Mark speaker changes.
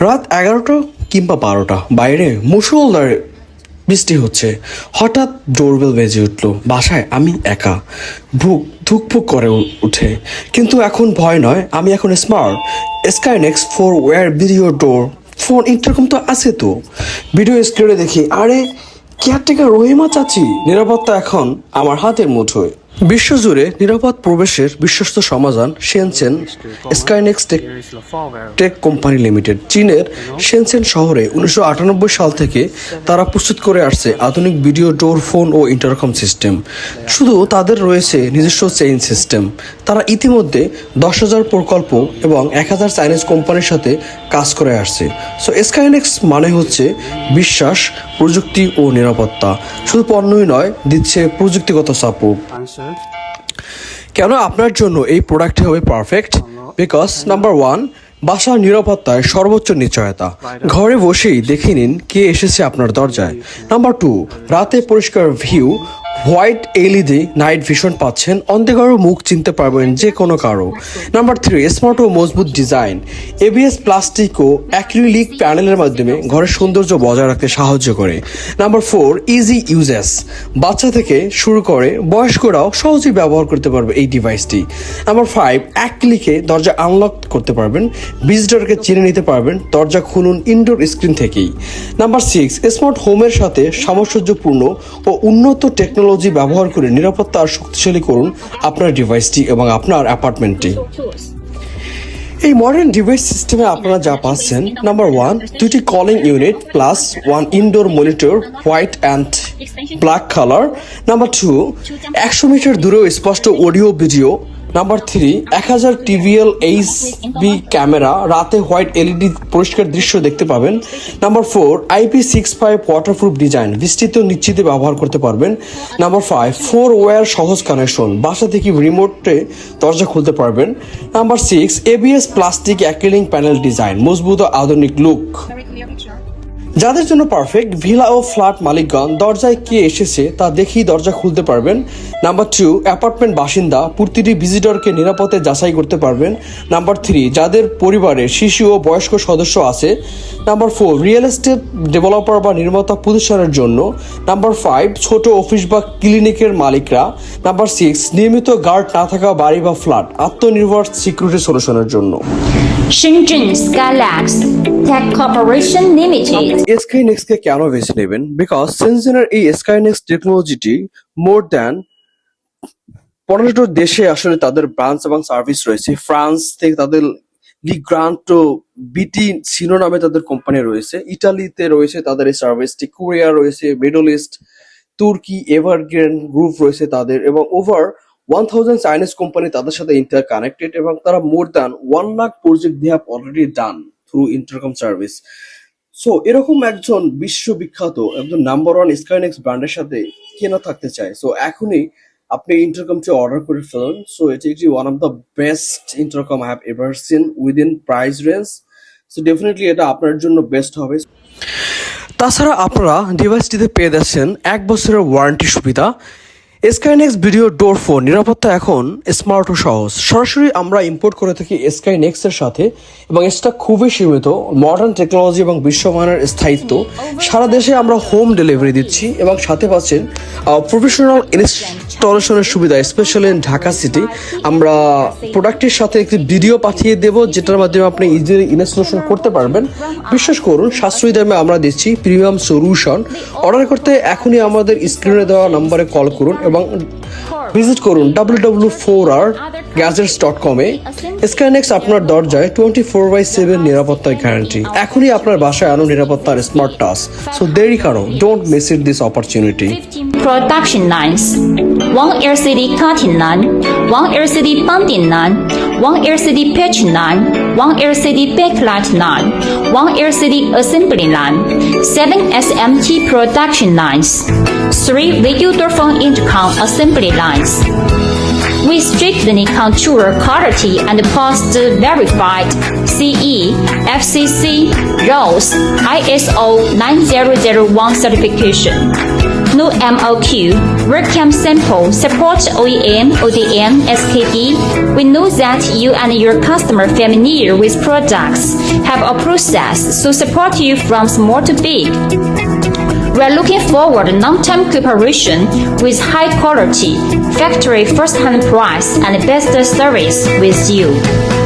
Speaker 1: রাত এগারোটা কিংবা বারোটা। বাইরে মুসলধার বৃষ্টি হচ্ছে। হঠাৎ ডোরবেল বেজে উঠল। বাসায় আমি একা। ভুক ধুকফুক করে উঠে। কিন্তু এখন ভয় নয়। আমি এখন smart Skynex four wire video door phone intercom তো আছে তো। ভিডিও স্ক্রিনে দেখি, আরে কেয়ারটেকার রহিমা চাচি। নিরাপত্তা এখন আমার হাতের মুঠোয়। বিশ্বজুড়ে নিরাপদ প্রবেশের বিশ্বস্ত সমাধান Shenzhen Skynex tech tech company limited চীনের শেনসেন শহরে উনিশশো আটানব্বই সাল থেকে তারা প্রস্তুত করে আসছে আধুনিক ভিডিও, ডোর ফোন ও ইন্টারকম সিস্টেম। শুধু তাদের রয়েছে নিজস্ব চেইন সিস্টেম। তারা ইতিমধ্যে দশ হাজার প্রকল্প এবং এক হাজার চাইনিজ কোম্পানির সাথে কাজ করে আসছে। সো স্কাইনেক্স মানে হচ্ছে বিশ্বাস, প্রযুক্তি ও নিরাপত্তা। শুধু পণ্যই নয়, দিচ্ছে প্রযুক্তিগত সাপোর্ট. কেন আপনার জন্য এই প্রোডাক্টটি হবে পারফেক্ট বিকজ নাম্বার ওয়ান বাসার নিরাপত্তায় সর্বোচ্চ নিশ্চয়তা। ঘরে বসেই দেখে নিন কে এসেছে আপনার দরজায়। নাম্বার টু রাতে পরিষ্কার view white LED night vision পাচ্ছেন। অন্ধকারও মুখ চিনতে পারবেন যে কোনো কারও। নাম্বার থ্রি, স্মার্ট ও মজবুত ডিজাইন। এবিএস প্লাস্টিক ও অ্যাক্রিলিক প্যানেলের মাধ্যমে ঘরের সৌন্দর্য বজায় রাখতে সাহায্য করে। Number four, easy uses. বাচ্চা থেকে শুরু করে বয়স্করাও সহজেই ব্যবহার করতে পারবে এই ডিভাইসটি। নাম্বার ফাইভ এক ক্লিকে দরজা আনলক করতে পারবেন। ভিজিটরকে চিনে নিতে পারবেন। দরজা খুলুন ইনডোর স্ক্রিন থেকেই। নাম্বার সিক্স, স্মার্ট হোমের সাথে সামঞ্জস্যপূর্ণ ও উন্নত টেকনোলজি ব্যবহার করে নিরাপত্তা আর শক্তিশালী করুন আপনার ডিভাইসটি এবং আপনার অ্যাপার্টমেন্টটি। এই মডার্ন ডিভাইস সিস্টেমে আপনারা যা পাচ্ছেন নাম্বার ওয়ান দুটি calling unit plus one indoor monitor white and black colour number two একশো মিটার দূরেও স্পষ্ট অডিও ভিডিও নাম্বার থ্রি এক হাজার টিভিএল এইচ বি ক্যামেরা, রাতে হোয়াইট এলইডি পরিষ্কার দৃশ্য দেখতে পাবেন। Number four IP six five waterproof design বৃষ্টিতে নিশ্চিতে ব্যবহার করতে পারবেন। নাম্বার ফাইভ ফোর ওয়্যার সহজ কানেকশন বাসা থেকে রিমোটে দরজা খুলতে পারবেন। Number six ABS plastic acrylic panel design মজবুত আধুনিক লুক. যাদের জন্য পারফেক্ট ভিলা ও ফ্ল্যাট মালিকগণ দরজায় কে এসেছে তা দেখেই দরজা খুলতে পারবেন। নাম্বার টু অ্যাপার্টমেন্ট বাসিন্দা প্রতিটি ভিজিটরকে নিরাপদে যাচাই করতে পারবেন। নাম্বার থ্রি যাদের পরিবারে শিশু ও বয়স্ক সদস্য আছে। Number four real estate developer বা নির্মাতা প্রতিষ্ঠানের জন্য। নাম্বার ফাইভ ছোট অফিস বা ক্লিনিকের মালিকরা। নাম্বার সিক্স নিয়মিত গার্ড না থাকা বাড়ি বা ফ্ল্যাট আত্মনির্ভর সিকিউরিটি সলিউশনের জন্য।
Speaker 2: Shenzhen Skylax Tech Corporation Limited.
Speaker 1: স্কাইনেক্স কে কেন বেছে নেবেন বিকজ সেনজেনের এই স্কাইনেক্স টেকনোলজিটি মোর দ্যান পনেরোটা দেশে আসলে তাদের ব্রাঞ্চ এবং সার্ভিস রয়েছে ফ্রান্স থেকে তাদের লিগ্রান্টো বিটি সিনো নামে তাদের কোম্পানি রয়েছে ইটালিতে রয়েছে তাদের এই সার্ভিসটি কোরিয়া রয়েছে মিডল ইস্ট তুর্কি এভারগ্রেন গ্রুপ রয়েছে তাদের এবং over one thousand Chinese company তাদের সাথে ইন্টার কানেক্টেড এবং তারা more than one lakh project they have already done through intercom service so এরকম একজন বিশ্ববিখ্যাত, একজন নাম্বার ওয়ান স্কাইনেক্স ব্র্যান্ডের সাথে কেন থাকতে চায়? সো এখনই আপনি ইন্টারকমটি অর্ডার করে ফেলুন। সো এটি একটি one of the best intercom have ever seen within price range so definitely এটা আপনার জন্য বেস্ট হবে। তাছাড়া আপনারা ডিভাইসটিতে পেয়ে যাচ্ছেন এক বছরের ওয়ারেন্টি সুবিধা। স্কাইনেক্স ভিডিও ডোর ফোন নিরাপত্তা এখন স্মার্ট ও সহজ। সরাসরি আমরা ইম্পোর্ট করে থাকি স্কাইনেক্স এর সাথে এবং এটা খুবই সীমিত মডার্ন টেকনোলজি এবং বিশ্বমানের স্থায়িত্ব। সারা দেশে আমরা হোম ডেলিভারি দিচ্ছি এবং সাথে পাচ্ছেন প্রফেশনাল ইনস্টলেশনের সুবিধা স্পেশালি ইন ঢাকা সিটি আমরা প্রোডাক্টের সাথে একটি ভিডিও পাঠিয়ে দেব, যেটার মাধ্যমে আপনি ইজিলি ইনস্টলেশন করতে পারবেন। বিশ্বাস করুন, সাশ্রয়ী দামে আমরা দিচ্ছি প্রিমিয়াম সলিউশন অর্ডার করতে এখনই আমাদের স্ক্রিনে দেওয়া নম্বরে কল করুন এবং ভিজিট করুন W W four R dot আপনার দরজায় টোয়েন্টি ফোর বাই সেভেন নিরাপত্তার গ্যারান্টি এখনই আপনার বাসায় আনো নিরাপত্তার স্মার্ট টাস সো দেরি কারও don't miss it this opportunity
Speaker 2: 15 production lines. One LCD cutting line, one LCD bonding line, one LCD patch line, one LCD backlight line, one LCD assembly line, seven SMT production lines, three video door phone intercom assembly lines. We strictly control quality and post verified CE, FCC, ROS, ISO 9001 certification. No MOQ, WordCamp sample, support OEM, ODM, SKD. We know that you and your customer familiar with products, have a process, so support you from small to big. We are looking forward to long-term cooperation with high quality, factory first-hand price and best service with you.